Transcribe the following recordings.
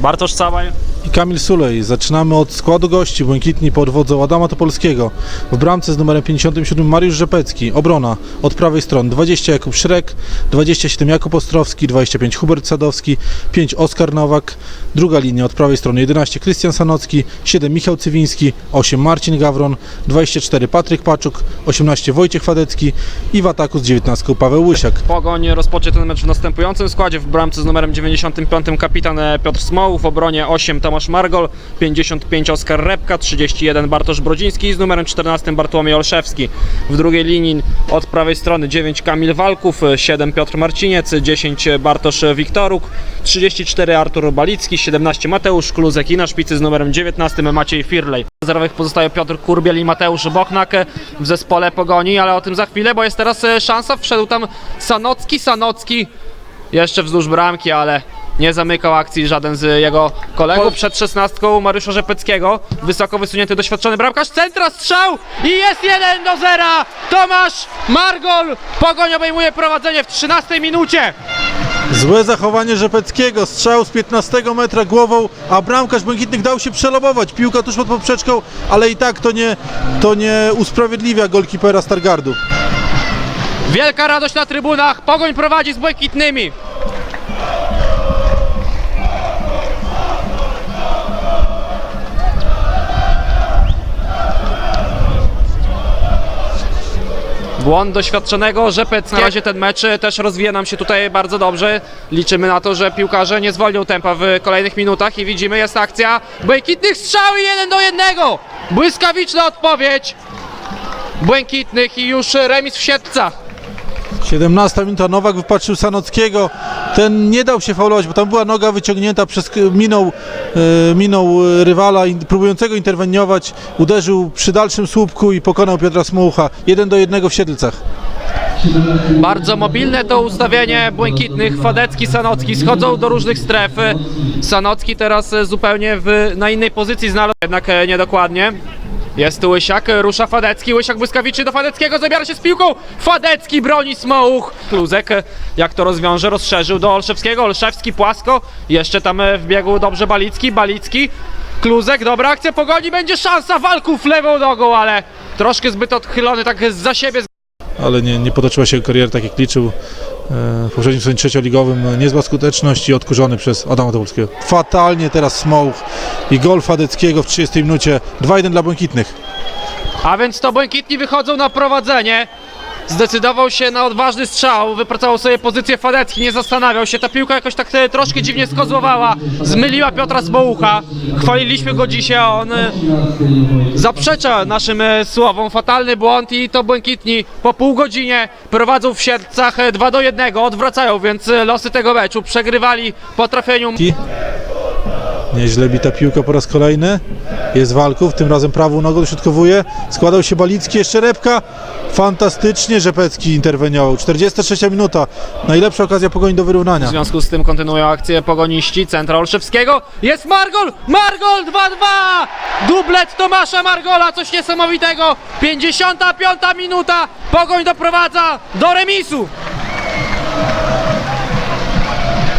Bartosz Całaj. I Kamil Sulej. Zaczynamy od składu gości. Błękitni pod wodzą Adama Topolskiego. W bramce z numerem 57 Mariusz Rzepecki. Obrona od prawej strony 20 Jakub Szrek, 27 Jakub Ostrowski, 25 Hubert Sadowski, 5 Oskar Nowak. Druga linia od prawej strony 11 Krystian Sanocki, 7 Michał Cywiński, 8 Marcin Gawron, 24 Patryk Paczuk, 18 Wojciech Fadecki i w ataku z 19 Paweł Łysiak. Pogoń rozpocznie ten mecz w następującym składzie. W bramce z numerem 95 kapitan e, Piotr Smoł, w obronie 8 Tomasz Margol, 55 Oskar Repka, 31 Bartosz Brodziński i z numerem 14 Bartłomiej Olszewski. W drugiej linii od prawej strony 9 Kamil Walków, 7 Piotr Marciniec, 10 Bartosz Wiktoruk, 34 Artur Balicki, 17 Mateusz Kluzek i na szpicy z numerem 19 Maciej Firlej. W rezerwowych pozostaje Piotr Kurbiel i Mateusz Bochnak w zespole Pogoni, ale o tym za chwilę, bo jest teraz e, szansa. Wszedł tam Sanocki, Sanocki jeszcze wzdłuż bramki, ale nie zamykał akcji żaden z jego kolegów. Przed szesnastką Mariusza Rzepeckiego, wysoko wysunięty, doświadczony bramkarz, centra strzał i jest 1 do 0! Tomasz Margol, Pogoń obejmuje prowadzenie w 13 minucie. Złe zachowanie Rzepeckiego, strzał z 15 metra głową, a bramkarz Błękitnych dał się przelobować. Piłka tuż pod poprzeczką, ale i tak to nie, to nie usprawiedliwia golkipera Stargardu. Wielka radość na trybunach, Pogoń prowadzi z Błękitnymi. Błąd doświadczonego Rzepec. Na razie ten mecz e, też rozwija nam się tutaj bardzo dobrze. Liczymy na to, że piłkarze nie zwolnią tempa w kolejnych minutach i widzimy jest akcja Błękitnych strzał i 1 do 1. Błyskawiczna odpowiedź Błękitnych i już remis w siatce. 17 minuta, Nowak wypatrzył Sanockiego. Ten nie dał się faulować, bo tam była noga wyciągnięta, przez, minął, e, minął rywala próbującego interweniować. Uderzył przy dalszym słupku i pokonał Piotra Smucha. 1 do 1 w Siedlcach. Bardzo mobilne to ustawienie błękitnych. Fadecki, Sanocki schodzą do różnych stref. Sanocki teraz e, zupełnie w, na innej pozycji znalazł, jednak e, niedokładnie. Jest tu Łysiak, rusza Fadecki, Łysiak błyskawiczy do Fadeckiego, zabiera się z piłką, Fadecki broni Smołuch. Kluzek, jak to rozwiąże, rozszerzył do Olszewskiego, Olszewski płasko, jeszcze tam e, wbiegł dobrze Balicki, Balicki, Kluzek, dobra akcja, pogoni, będzie szansa, walków lewą nogą, ale troszkę zbyt odchylony, tak za siebie, ale nie, nie potoczyła się kariera tak jak liczył. E, W poprzednim sezonie trzecioligowym niezła skuteczność i odkurzony przez Adama Topolskiego. Fatalnie teraz Smołch i gol Fadeckiego w 30 minucie. 2-1 dla Błękitnych. A więc to błękitni wychodzą na prowadzenie. Zdecydował się na odważny strzał, wypracował sobie pozycję Fadecki, nie zastanawiał się. Ta piłka jakoś tak troszkę dziwnie skozłowała, zmyliła Piotra Smołucha. Chwaliliśmy go dzisiaj, a on e, zaprzecza naszym e, słowom. Fatalny błąd i to błękitni po pół godzinie prowadzą w Sierpcach 2 do 1, odwracają więc e, losy tego meczu. Przegrywali po trafieniu Nieźle bita piłka po raz kolejny. Jest Walków, tym razem prawą nogą dośrodkowuje. Składał się Balicki, jeszcze Repka. Fantastycznie Rzepecki interweniował. 43 minuta. Najlepsza okazja pogoni do W wyrównania. związku z tym kontynuują akcję pogoniści centra Olszewskiego. Jest Margol! Margol 2-2! Dublet Tomasza Margola, coś niesamowitego. 55 minuta. Pogoń doprowadza do remisu.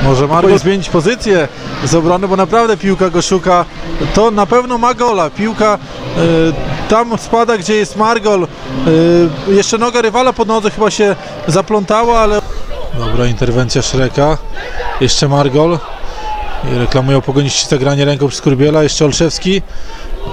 Może Margot zmienić pozycję z obrony, bo naprawdę piłka go szuka. To na pewno ma gola. Piłka e, tam spada, gdzie jest Margol. E, jeszcze noga rywala pod nodze chyba się zaplątała, ale... Dobra interwencja Szreka. Jeszcze Margol. I reklamują pogoniści zagranie ręką przez Kurbiela. Jeszcze Olszewski.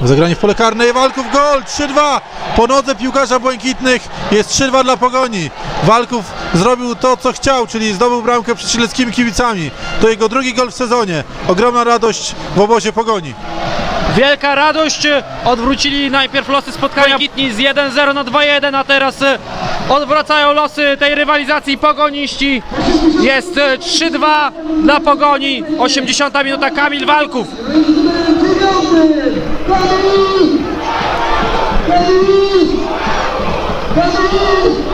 Zagranie w pole karne. Walków gol! 3-2! Po nodze piłkarza błękitnych jest 3-2 dla Pogoni. Walków zrobił to, co chciał, czyli zdobył bramkę przed śleckimi kibicami. To jego drugi gol w sezonie. Ogromna radość w obozie Pogoni. Wielka radość. Odwrócili najpierw losy spotkania Gitni z 1-0 na 2-1, a teraz e, odwracają losy tej rywalizacji pogoniści. Jest e, 3-2 dla pogoni. 80 minuta Kamil Walków.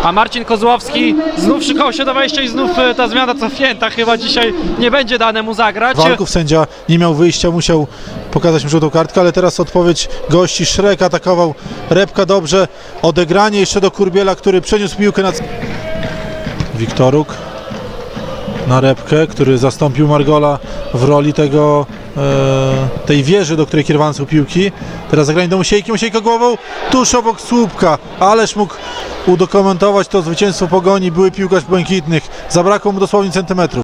A Marcin Kozłowski znów szykał się do wejścia i znów e, ta zmiana cofnięta. Chyba dzisiaj nie będzie dane mu zagrać. Walków sędzia nie miał wyjścia, musiał pokazać mu żółtą kartkę, ale teraz odpowiedź gości. Szrek atakował Repka dobrze. Odegranie jeszcze do Kurbiela, który przeniósł piłkę na... Wiktoruk na Repkę, który zastąpił Margola w roli tego, e, tej wieży, do której kierowano są piłki. Teraz zagranie do Musiejki, Musiejka głową tuż obok słupka, ależ mógł udokumentować to zwycięstwo Pogoni, były piłkarz błękitnych. Zabrakło mu dosłownie centymetrów.